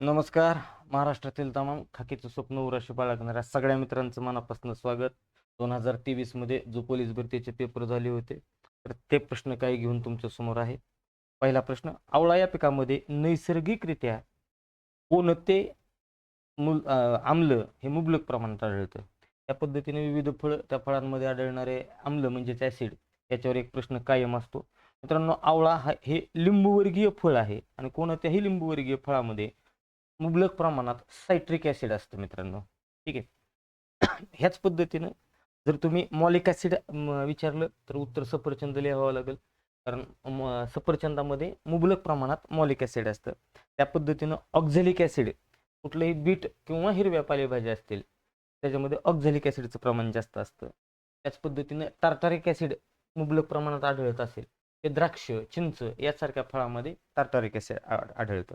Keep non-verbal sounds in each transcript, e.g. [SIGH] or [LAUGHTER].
नमस्कार. महाराष्ट्रातील तमाम खाकीचं स्वप्न उराशी बाळगणाऱ्या सगळ्या मित्रांचं मनापासून स्वागत. दोन हजार तेवीसमध्ये जो पोलीस भरतीचे पेपर झाले होते तर ते प्रश्न काही घेऊन तुमच्यासमोर आहे. पहिला प्रश्न आवळा या पिकामध्ये नैसर्गिकरित्या कोणते मुल आम्ल हे मुबलक प्रमाणात आढळतं? त्या पद्धतीने विविध फळं त्या फळांमध्ये आढळणारे आम्ल म्हणजेच ॲसिड याच्यावर एक प्रश्न कायम असतो. मित्रांनो आवळा हा हे लिंबूवर्गीय फळ आहे आणि कोणत्याही लिंबूवर्गीय फळामध्ये मुबलक प्रमाणात सायट्रिक ॲसिड असतं मित्रांनो. ठीक आहे. [CLEARS THROAT] ह्याच पद्धतीनं जर तुम्ही मॉलिक ॲसिड विचारलं तर उत्तर सफरचंद लिहावं लागेल. कारण म- सफरचंदामध्ये मुबलक प्रमाणात मॉलिक ॲसिड असतं. त्या पद्धतीनं ऑक्झॅलिक ॲसिड कुठलंही बीट किंवा हिरव्या पालेभाज्या असतील त्याच्यामध्ये ऑक्झॅलिक ॲसिडचं प्रमाण जास्त असतं. त्याच पद्धतीनं टार्टारिक ॲसिड मुबलक प्रमाणात आढळत असेल ते द्राक्ष चिंच यासारख्या फळामध्ये टार्टारिक ॲसिड आढळतं.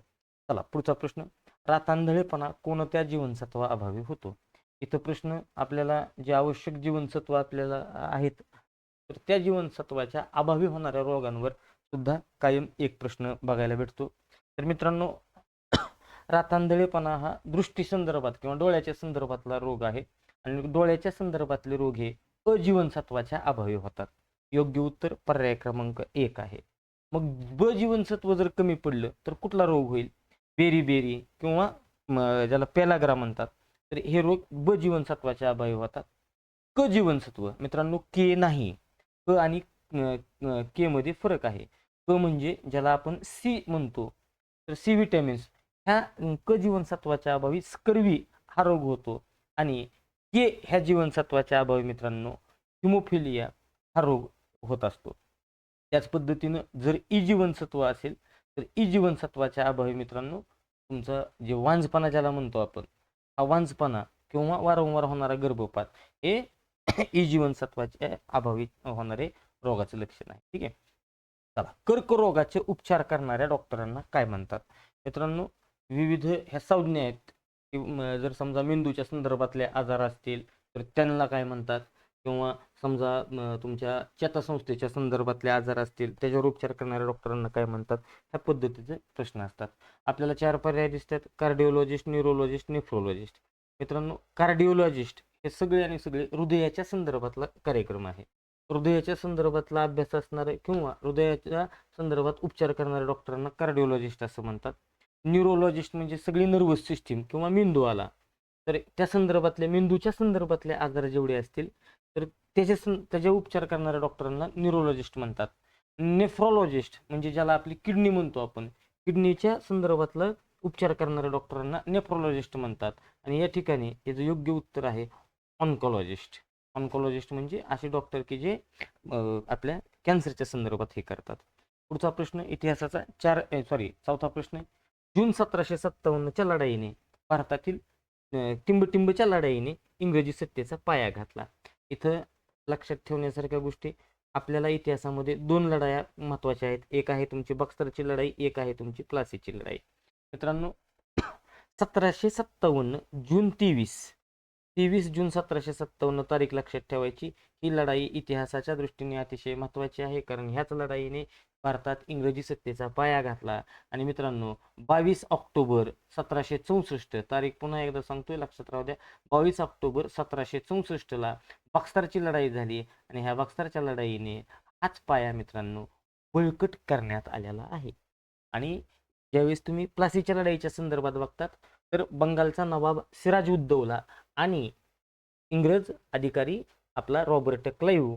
चला पुढचा प्रश्न. रातांधळेपणा कोणत्या जीवनसत्वाअभावी होतो? इथं प्रश्न आपल्याला जे आवश्यक जीवनसत्व आपल्याला आहेत तर त्या जीवनसत्वाच्या अभावी होणाऱ्या रोगांवर सुद्धा कायम एक प्रश्न बघायला भेटतो. तर मित्रांनो [COUGHS] रातांधळेपणा हा दृष्टी संदर्भात किंवा डोळ्याच्या संदर्भातला रोग आहे आणि डोळ्याच्या संदर्भातले रोग हे अजीवनसत्वाच्या अभावी होतात. योग्य उत्तर पर्याय क्रमांक एक आहे. मग ब जीवनसत्व जर कमी पडलं तर कुठला रोग होईल? बेरी बेरी किंवा ज्याला पेलाग्रा म्हणतात. तर हे रोग ब जीवनसत्वाच्या अभावी होतात. क जीवनसत्व मित्रांनो के नाही. क आणि के मध्ये फरक आहे. क म्हणजे ज्याला आपण सी म्हणतो. तर सी विटॅमिन्स ह्या क जीवनसत्वाच्या अभावी स्कर्वी हा रोग होतो. आणि के ह्या जीवनसत्वाच्या अभावी मित्रांनो हिमोफिलिया हा रोग होत असतो. त्याच पद्धतीनं जर ई जीवनसत्व असेल तर ई जीवनसत्वाच्या अभावी मित्रांनो तुमचं जे वांजपणा ज्याला म्हणतो आपण हा वांजपणा किंवा वारंवार होणारा गर्भपात हे [COUGHS] ई जीवनसत्वाच्या अभावी होणारे रोगाचं लक्षण आहे. ठीक आहे? चला कर्करोगाचे उपचार करणाऱ्या डॉक्टरांना काय म्हणतात? मित्रांनो विविध ह्या संज्ञा आहेत. की जर समजा मेंदूच्या संदर्भातले आजार असतील तर त्यांना काय म्हणतात? किंवा समजा तुमच्या चेतासंस्थेच्या संदर्भातले आजार असतील त्याच्यावर उपचार करणाऱ्या डॉक्टरांना काय म्हणतात? ह्या पद्धतीचे प्रश्न असतात. आपल्याला चार पर्याय दिसतात. Cardiologist neurologist nephrologist. मित्रांनो कार्डिओलॉजिस्ट हे सगळे आणि सगळे हृदयाच्या संदर्भातला कार्यक्रम आहे. हृदयाच्या संदर्भातला अभ्यास असणारे किंवा हृदयाच्या संदर्भात उपचार करणाऱ्या डॉक्टरांना कार्डिओलॉजिस्ट असं म्हणतात. न्यूरोलॉजिस्ट म्हणजे सगळी नर्वस सिस्टीम किंवा मेंदू आला. तर त्या संदर्भातल्या मेंदूच्या संदर्भातले आजार जेवढे असतील तर त्याचे सं त्याचे उपचार करणाऱ्या डॉक्टरांना न्युरोलॉजिस्ट म्हणतात. नेफ्रॉलॉजिस्ट म्हणजे ज्याला आपली किडनी म्हणतो आपण किडनीच्या संदर्भातलं उपचार करणाऱ्या डॉक्टरांना नेफ्रोलॉजिस्ट म्हणतात. आणि या ठिकाणी याचं योग्य उत्तर आहे ऑन्कॉलॉजिस्ट ऑन्कॉलॉजिस्ट म्हणजे असे डॉक्टर की जे आपल्या कॅन्सरच्या संदर्भात हे करतात. पुढचा प्रश्न इतिहासाचा चार सॉरी चौथा प्रश्न जून सतराशे सत्तावन्नच्या लढाईने भारतातील टिंबटिंबच्या लढाईने इंग्रजी सत्तेचा पाया घातला. इथं लक्षात ठेवण्यासारख्या गोष्टी आपल्याला इतिहासामध्ये दोन लढाया महत्त्वाच्या आहेत. एक आहे तुमची बक्सरची लढाई एक आहे तुमची प्लासीची लढाई. मित्रांनो सतराशे सत्तावन्न जून तेवीस तेवीस जून सतराशे सत्तावन्न तारीख लक्षात ठेवायची. ही लढाई इतिहासाच्या दृष्टीने अतिशय महत्त्वाची आहे कारण ह्याच लढाईने भारतात इंग्रजी सत्तेचा पाया घातला. आणि मित्रांनो बावीस ऑक्टोबर सतराशे चौसष्ट तारीख पुन्हा एकदा सांगतोय लक्षात राहू द्या. बावीस ऑक्टोबर सतराशे चौसष्टला बक्सरची लढाई झाली. आणि ह्या बक्सरच्या लढाईने हाच पाया मित्रांनो बळकट करण्यात आलेला आहे. आणि ज्यावेळेस तुम्ही प्लासीच्या लढाईच्या संदर्भात बघतात तर बंगालचा नवाब सिराज उद्दौला आणि इंग्रज अधिकारी आपला रॉबर्ट क्लाईव्ह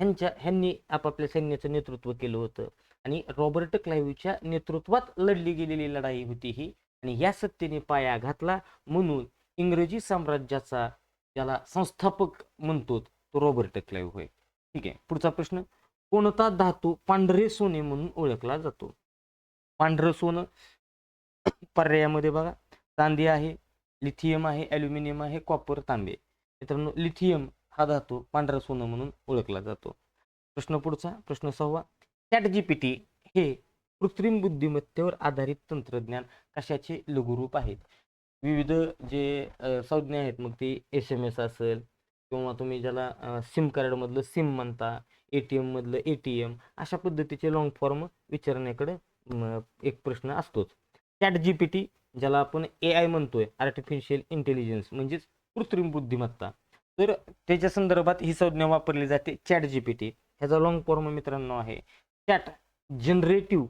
ह्यांच्या ह्यांनी आपापल्या सैन्याचं नेतृत्व केलं होतं. आणि रॉबर्ट क्लाईव्हच्या नेतृत्वात लढली गेलेली लढाई होती ही. आणि या सत्तेने पाया घातला म्हणून इंग्रजी साम्राज्याचा ज्याला संस्थापक म्हणतो तो रॉबर्ट क्लाईव्ह होय. ठीक आहे पुढचा प्रश्न. कोणता धातू पांढरे सोने म्हणून ओळखला जातो? पांढरं सोनं पर्यायामध्ये बघा. चांदी आहे लिथियम आहे ॲल्युमिनियम आहे कॉपर तांबे. मित्रांनो लिथियम हा धातू पांढरा सोनं म्हणून ओळखला जातो. प्रश्न पुढचा प्रश्न सहावा. चॅट जी पी टी हे कृत्रिम बुद्धिमत्तेवर आधारित तंत्रज्ञान कशाचे लघुरूप आहेत? विविध जे संज्ञा आहेत मग ती एस एम एस असेल किंवा तुम्ही ज्याला सिम कार्डमधलं सिम म्हणता ए टी एममधलं ए टी एम अशा पद्धतीचे लॉंग फॉर्म विचारण्याकडे एक प्रश्न असतोच. चॅट जी पी टी ज्याला आपण ए आय म्हणतोय आर्टिफिशियल इंटेलिजन्स म्हणजेच कृत्रिम बुद्धिमत्ता. तर त्याच्या संदर्भात ही संज्ञा वापरली जाते चॅट जी पी टी ह्याचा लॉंग फॉर्म मित्रांनो आहे. Chat generative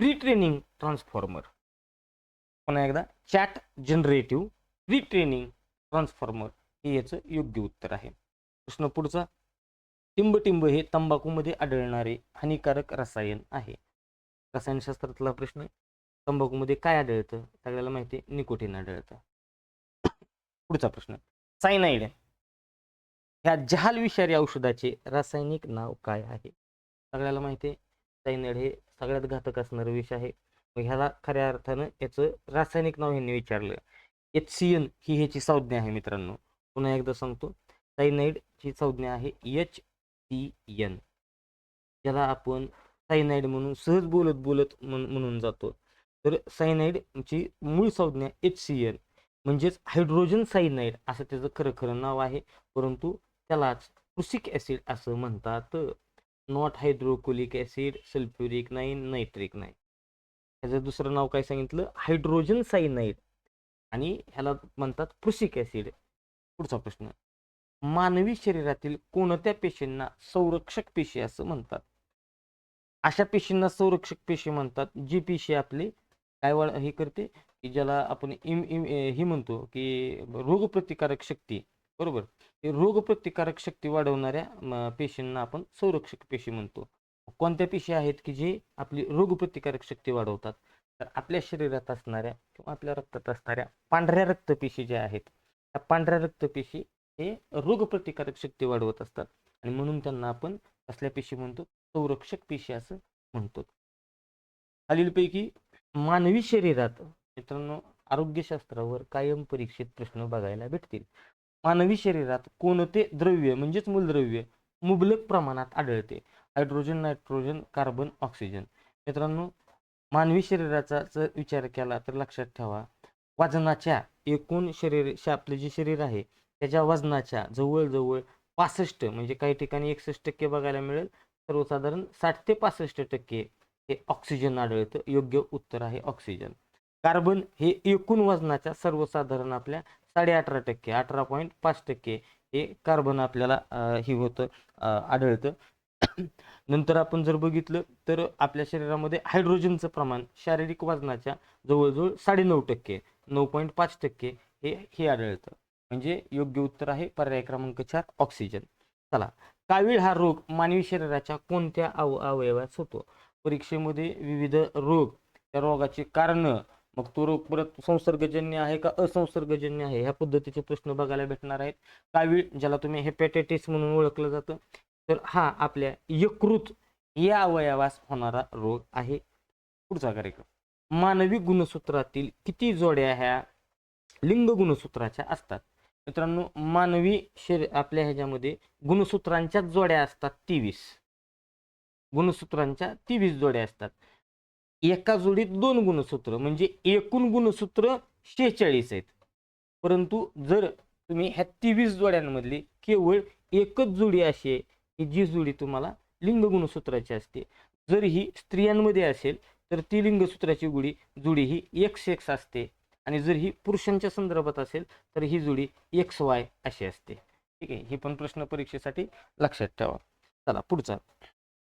pre training transformer पुन्हा एकदा chat generative pre training transformer हे याचं योग्य उत्तर आहे. प्रश्न पुढचा टिंबटिंब हे तंबाखूमध्ये आढळणारे हानिकारक रसायन आहे. रसायनशास्त्रातला प्रश्न तंबाखूमध्ये काय आढळतं? सगळ्याला माहिती आहे निकोटीन आढळतं. पुढचा प्रश्न सायनाईड ह्या जहाल विषारी औषधाचे रासायनिक नाव काय आहे? सगळ्याला माहिती आहे. सायनाईड हे सगळ्यात घातक असणारं विष आहे. मग ह्याला खऱ्या अर्थानं याचं रासायनिक नाव ह्यांनी विचारलं. एच सी एन ही ह्याची संज्ञा आहे मित्रांनो. पुन्हा एकदा सांगतो. सायनाईडची संज्ञा आहे एच सी एन ज्याला आपण सायनाईड म्हणून सहज बोलत बोलत म्हणून जातो. तर सायनाईडची मूळ संज्ञा एच सी एन म्हणजेच हायड्रोजन सायनाईड असं त्याचं खरं खरं नाव आहे. परंतु त्यालाच प्रुसिक ॲसिड असं म्हणतात. Not hydrochloric acid sulphuric nine nitric nine ह्याचं दुसरं नाव काय सांगितलं? हायड्रोजन सायनाईड आणि ह्याला म्हणतात प्रुसिक ॲसिड. पुढचा प्रश्न. मानवी शरीरातील कोणत्या पेशींना संरक्षक पेशी असं म्हणतात? अशा पेशींना संरक्षक पेशी म्हणतात जी पेशी आपली काय वाढ हे करते की ज्याला आपण इम इम ही म्हणतो की रोगप्रतिकारक शक्ती. बरोबर? हे रोगप्रतिकारक शक्ती वाढवणाऱ्या पेशींना आपण संरक्षक पेशी म्हणतो. कोणत्या पेशी आहेत की जे आपली रोगप्रतिकारक शक्ती वाढवतात? तर आपल्या शरीरात असणाऱ्या किंवा आपल्या रक्तात असणाऱ्या पांढऱ्या रक्तपेशी ज्या आहेत त्या पांढऱ्या रक्तपेशी हे रोगप्रतिकारक शक्ती वाढवत असतात. आणि म्हणून त्यांना आपण असल्या पेशी म्हणतो संरक्षक पेशी असं म्हणतो. खालीलपैकी मानवी शरीरात मित्रांनो आरोग्यशास्त्रावर कायम परीक्षित प्रश्न बघायला भेटतील. मानवी शरीरात कोणते द्रव्य म्हणजेच मूलद्रव्य मुबलक प्रमाणात आढळते? Hydrogen nitrogen carbon oxygen. मित्रांनो मानवी शरीराचा जर विचार केला तर लक्षात ठेवा वजनाच्या एकूण शरीर शा- आपले जे शरीर आहे त्याच्या वजनाच्या जवळजवळ पासष्ट म्हणजे काही ठिकाणी एकसष्ट टक्के बघायला मिळेल. सर्वसाधारण साठ ते पासष्ट टक्के हे ऑक्सिजन आढळतं. योग्य उत्तर आहे ऑक्सिजन. कार्बन हे एकूण वजनाच्या सर्वसाधारण आपल्या साडे अठरा टक्के अठरा पॉईंट पाच टक्के हे कार्बन आपल्याला हे होतं आढळतं. नंतर आपण जर बघितलं तर आपल्या शरीरामध्ये हायड्रोजनचं प्रमाण शारीरिक वजनाच्या जवळजवळ साडेनऊ टक्के नऊ पॉईंट पाच टक्के हे हे आढळतं. म्हणजे योग्य उत्तर आहे पर्याय क्रमांक चार ऑक्सिजन. चला कावीळ हा रोग मानवी शरीराच्या कोणत्या अव अवयवात होतो? परीक्षेमध्ये विविध रोग त्या रोगाची कारणं मग तो रोग परत संसर्गजन्य आहे का असंसर्गजन्य आहे? ह्या पद्धतीचे प्रश्न बघायला भेटणार आहेत. कावीळ ज्याला तुम्ही हेपॅटायटिस म्हणून ओळखलं जातं. तर हा आपल्या यकृत या अवयवास होणारा रोग आहे. पुढचा कार्यक्रम. मानवी गुणसूत्रातील किती जोड्या ह्या लिंग गुणसूत्राच्या असतात? मित्रांनो मानवी शरीर आपल्या ह्याच्यामध्ये गुणसूत्रांच्या जोड्या असतात तेवीस. गुणसूत्रांच्या तेवीस जोड्या असतात. एका जोडीत दोन गुणसूत्र म्हणजे एकूण गुणसूत्र शेहेचाळीस आहेत. परंतु जर तुम्ही ह्या तेवीस जोड्यांमधली केवळ एकच जोडी अशी आहे की जी जोडी तुम्हाला लिंग गुणसूत्राची असते. जर ही स्त्रियांमध्ये असेल तर ती लिंगसूत्राची गुढी जोडी ही एक्स एक्स असते. आणि जर ही पुरुषांच्या संदर्भात असेल तर ही जोडी एक्स वाय अशी असते. ठीक आहे ही पण प्रश्न परीक्षेसाठी लक्षात ठेवा. चला पुढचा.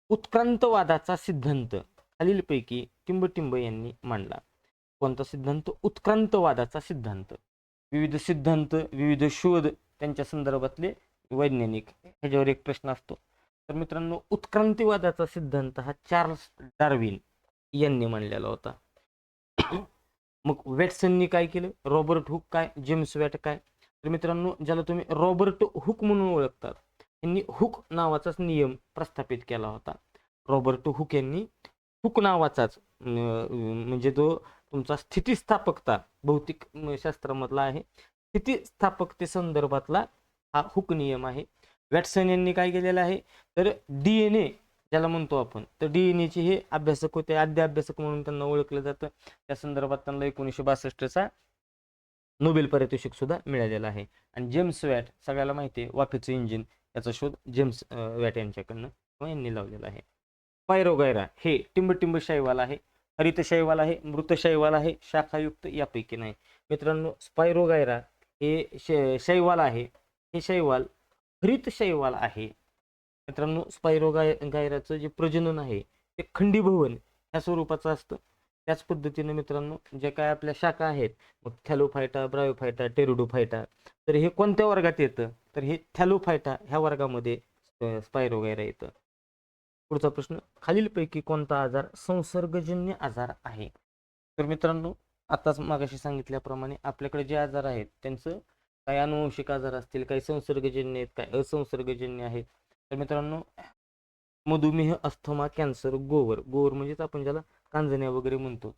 उत्क्रांतवादाचा सिद्धांत. खालीलपैकी टिंबटिंब यांनी मांडला. कोणता सिद्धांत? उत्क्रांतवादाचा सिद्धांत. विविध सिद्धांत विविध शोध त्यांच्या संदर्भातले वैज्ञानिक ह्याच्यावर एक प्रश्न असतो. तर मित्रांनो उत्क्रांतीवादाचा सिद्धांत हा चार्ल्स डार्विन यांनी मांडलेला होता. मग वेटसननी काय केलं? रॉबर्ट हुक काय? जेम्स वॅट काय? तर मित्रांनो ज्याला तुम्ही रॉबर्ट हुक म्हणून ओळखतात यांनी हुक नावाचाच नियम प्रस्थापित केला होता. रॉबर्ट हुक यांनी हुक नावाचाच म्हणजे जो तुमचा स्थितिस्थापकता भौतिक शास्त्रामधला आहे स्थितिस्थापकते संदर्भातला हा हुक नियम आहे. वॅटसन यांनी काय केलेलं आहे? तर डी एन ए ज्याला म्हणतो आपण तर डी एन एचे हे अभ्यासक होते आद्य अभ्यासक म्हणून त्यांना ओळखलं जातं. त्या संदर्भात त्यांना एकोणीसशे बासष्टचा नोबेल पारितोषिक सुद्धा मिळालेला आहे. आणि जेम्स वॅट सगळ्याला माहिती आहे वाफेचं इंजिन याचा शोध जेम्स वॅट यांच्याकडनं यांनी लावलेला आहे. पायरोगायरा हे टिंबटिंब शैवाल आहे हरित शैवाल आहे मृत शैवाल आहे शाखायुक्त यापैकी नाही. मित्रांनो स्पायरोगायरा हे शैवाल आहे हे शैवाल हरित शैवाल आहे. मित्रांनो स्पायरोगाय गायराचं जे प्रजनन आहे ते खंडीभवन ह्या स्वरूपाचं असतं. त्याच पद्धतीने मित्रांनो जे काय आपल्या शाखा आहेत मग थॅलोफायटा ब्रायोफायटा टेरुडोफायटा तर हे कोणत्या वर्गात येतं? तर हे थॅलोफायटा ह्या वर्गामध्ये स्पायरोगायरा येतं. पुढचा प्रश्न खालीलपैकी कोणता आजार संसर्गजन्य आजार आहे? तर मित्रांनो आताच मागाशी सांगितल्याप्रमाणे आपल्याकडे जे आजार आहेत त्यांचं काही अनुवंशिक आजार असतील काही संसर्गजन्य आहेत काही असंसर्गजन्य आहेत. तर मित्रांनो मधुमेह अस्थमा कॅन्सर गोवर गोवर म्हणजेच आपण ज्याला कांजण्या वगैरे म्हणतो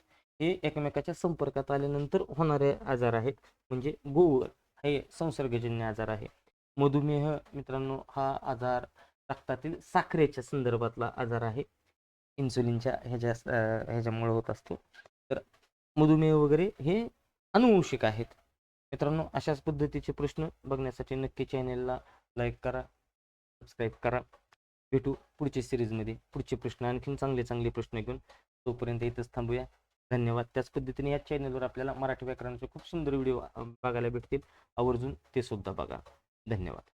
हे एकमेकाच्या संपर्कात आल्यानंतर होणारे आजार आहेत. म्हणजे गोवर हे संसर्गजन्य आजार आहे. मधुमेह मित्रांनो हा आजार रक्तातील साखरेच्या संदर्भातला आजार आहे. इन्सुलिनच्या ह्याच्या ह्याच्यामुळे होत असतो. तर मधुमेह वगैरे हे अनुवंशिक आहेत. मित्रांनो अशाच पद्धतीचे प्रश्न बघण्यासाठी नक्की चॅनेलला लाईक करा सबस्क्राईब करा. भेटू पुढच्या सिरीजमध्ये पुढचे प्रश्न आणखीन चांगले चांगले प्रश्न घेऊन तोपर्यंत इथंच थांबूया. धन्यवाद. त्याच पद्धतीने या चॅनलवर आपल्याला मराठी व्याकरणाचे खूप सुंदर व्हिडिओ बघायला भेटतील. आवर्जून ते सुद्धा बघा. धन्यवाद.